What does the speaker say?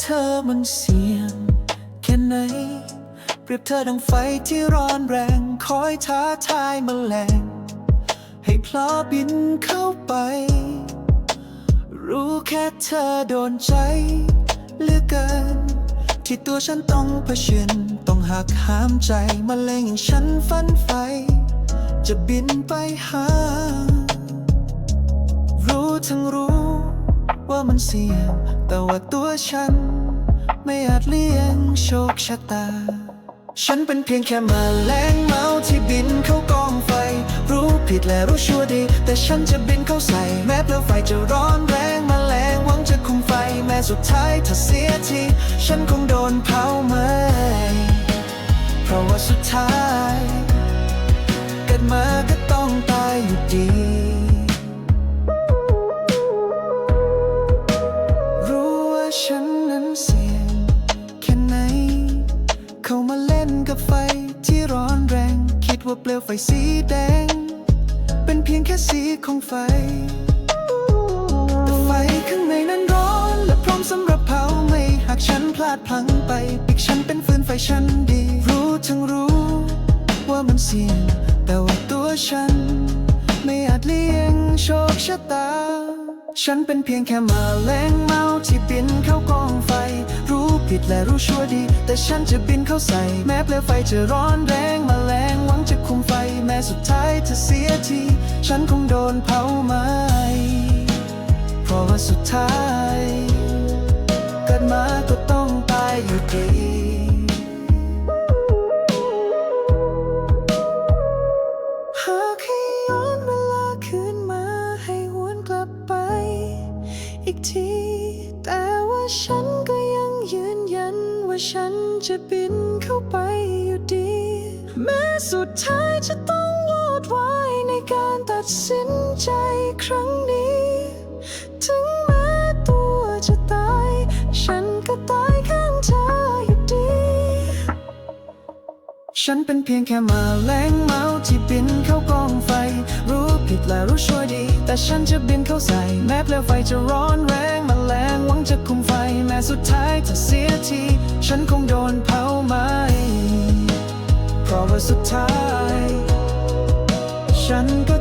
เธอมันเสี่ยง แค่ไหน เปรียบเธอดังไฟที่ร้อนแรง คอยท้าทายแมลง ให้พลอบินเข้าไป รู้แค่เธอโดนใจเหลือเกิน ที่ตัวฉันต้องเผชิญต้องหักห้ามใจมาเลงอย่างฉันฝันไฟ จะบินไปหา รู้ทั้งรู้ ว่ามันเสี่ยง แต่ว่าตัวฉัน ไม่อาจเลี่ยงโชคชะตา ฉันเป็นเพียงแค่มาแรงเมาที่บินเข้ากองไฟ รู้ผิดและรู้ชั่วดี แต่ฉันจะบินเข้าใส่ แม้เปลวไฟจะร้อนแรงมาแรงหวังจะคุมไฟ แม้สุดท้ายถ้าเสียที ฉันคงโดนเผาไหม เพราะว่าสุดท้าย เกิดมาก็ต้องตายอยู่ดี ปลวไฟสีแดง เป็นเพียงแค่สีของไฟ แต่ไฟข้างในนั้นร้อน และพร้อมสำหรับเผาไม่หากฉันพลาดพลั้งไป อีกฉันเป็นฟืนไฟฉันดี รู้ทั้งรู้ ว่ามันเสี่ยง แต่ว่าตัวฉัน ไม่อาจเลี่ยงโชคชะตา ฉันเป็นเพียงแค่มาแรงเมาที่บินเข้ากองไฟ รู้ผิดและรู้ชั่วดี แต่ฉันจะบินเข้าใส่ แม้เปลวไฟจะร้อนแรง สุดท้ายจะเสียที ฉันคงโดนเผาไหม เพราะว่าสุดท้าย เกิดมาก็ต้องตายอยู่ดีหากให้ย้อนเวลาคืนมาให้หวนกลับไป อีกที แต่ว่าฉันก็ยังยืนยันว่าฉันจะบินเข้าไปอยู่ดี แม้สุดท้ายจะต้อง วอดวายในการตัดสินใจครั้งนี้ ถึงแม้ตัวจะตาย ฉันก็ตายข้างเธออยู่ดี ฉันเป็นเพียงแค่มาแรงเมาที่บินเข้ากองไฟ รู้ผิดและรู้ช่วยดี แต่ฉันจะบินเข้าใส่ แม้เปลวไฟจะร้อนแรงมาแรงหวังจะคุมไฟ แม้สุดท้ายถ้าเสียที ฉันคงโดนเผาไหมเพราะว่าสุดท้าย ฉันก็